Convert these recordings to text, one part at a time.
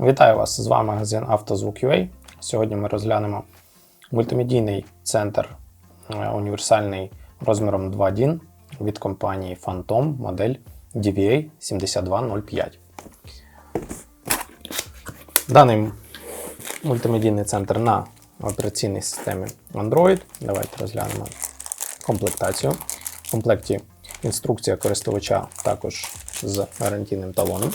Вітаю вас! З вами магазин «Автозвук.UA». Сьогодні ми розглянемо мультимедійний центр е, універсальний розміром 2 DIN від компанії Phantom модель DVA 7205. Даний мультимедійний центр на операційній системі Android. Давайте розглянемо комплектацію. В комплекті інструкція користувача також з гарантійним талоном.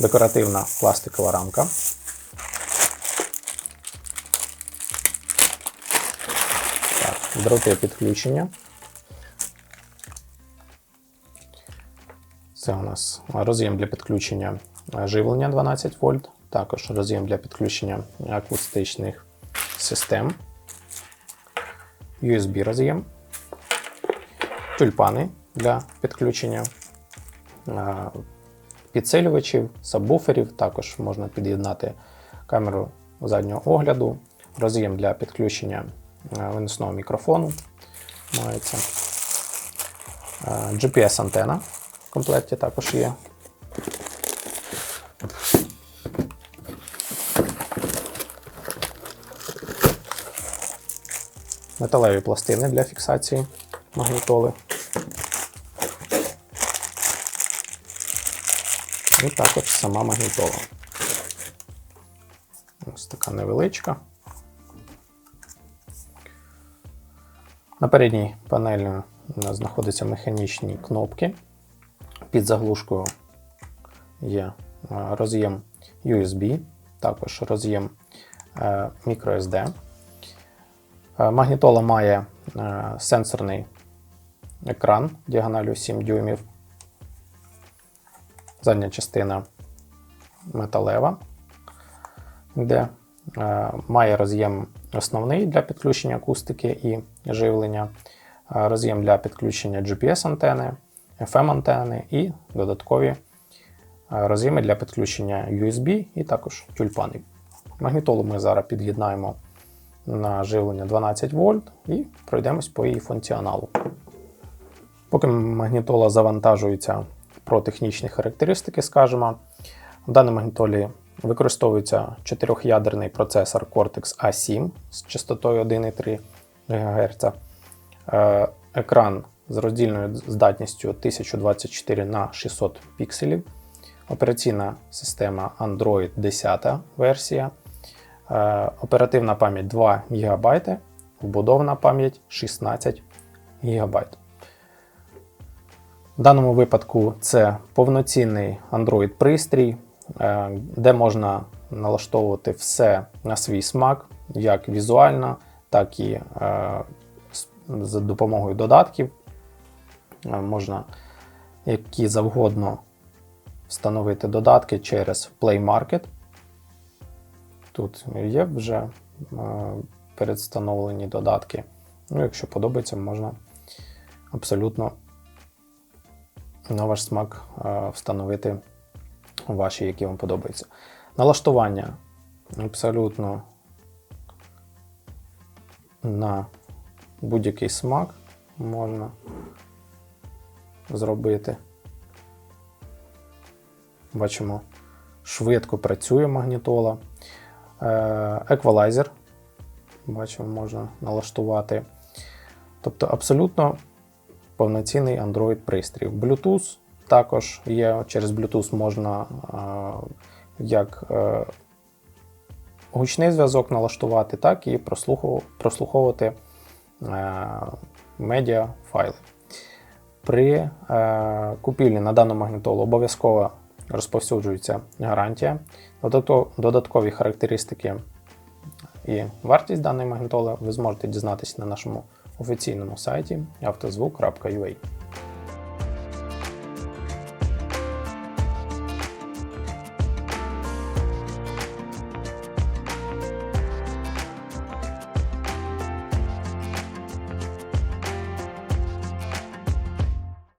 Декоративна пластикова рамка. Так, дроти підключення. Це у нас роз'єм для підключення живлення 12 вольт, також роз'єм для підключення акустичних систем, USB роз'єм, тюльпани для підключення підсилювачів, сабвуферів, також можна під'єднати камеру заднього огляду, роз'єм для підключення е, виносного мікрофону. Мається. Е, GPS-антена в комплекті також є. Металеві пластини для фіксації магнітоли. І також сама магнітола. Ось така невеличка. На передній панелі у нас знаходяться механічні кнопки. Під заглушкою є е, роз'єм USB, також роз'єм е, microSD. Е, Магнітола має сенсорний екран діагоналю 7 дюймів. Задня частина металева, де е, має роз'єм основний для підключення акустики і живлення, е, роз'єм для підключення GPS-антени, FM-антени і додаткові е, роз'єми для підключення USB і також тюльпани. Магнітолу ми зараз під'єднаємо на живлення 12 вольт і пройдемось по її функціоналу. Поки магнітола завантажується про технічні характеристики скажемо. В даній магнітолі використовується 4-ядерний процесор Cortex A7 з частотою 1,3 ГГц. Е, екран з роздільною здатністю 1024 на 600 пікселів. Операційна система Android 10 версія. Е, оперативна пам'ять 2 ГБ, вбудована пам'ять 16 ГБ. В даному випадку це повноцінний Android-пристрій, е, де можна налаштовувати все на свій смак, як візуально, так і е, за допомогою додатків. Е, можна які завгодно встановити додатки через Play Market. Тут є вже передстановлені додатки. Ну, Якщо подобається, можна абсолютно на ваш смак встановити ваші, які вам подобаються. Налаштування абсолютно на будь-який смак можна зробити. Бачимо, швидко працює магнітола. Е, еквалайзер, бачимо, можна налаштувати. Тобто абсолютно повноцінний Android пристрій. Bluetooth також є. Через Bluetooth можна як е, гучний зв'язок налаштувати, так і прослуховувати е, медіа файли. При е, купівлі на дану магнітолу обов'язково розповсюджується гарантія, додаткові характеристики і вартість даної магнітоли ви зможете дізнатися на нашому офіційному сайті автозвук.ua.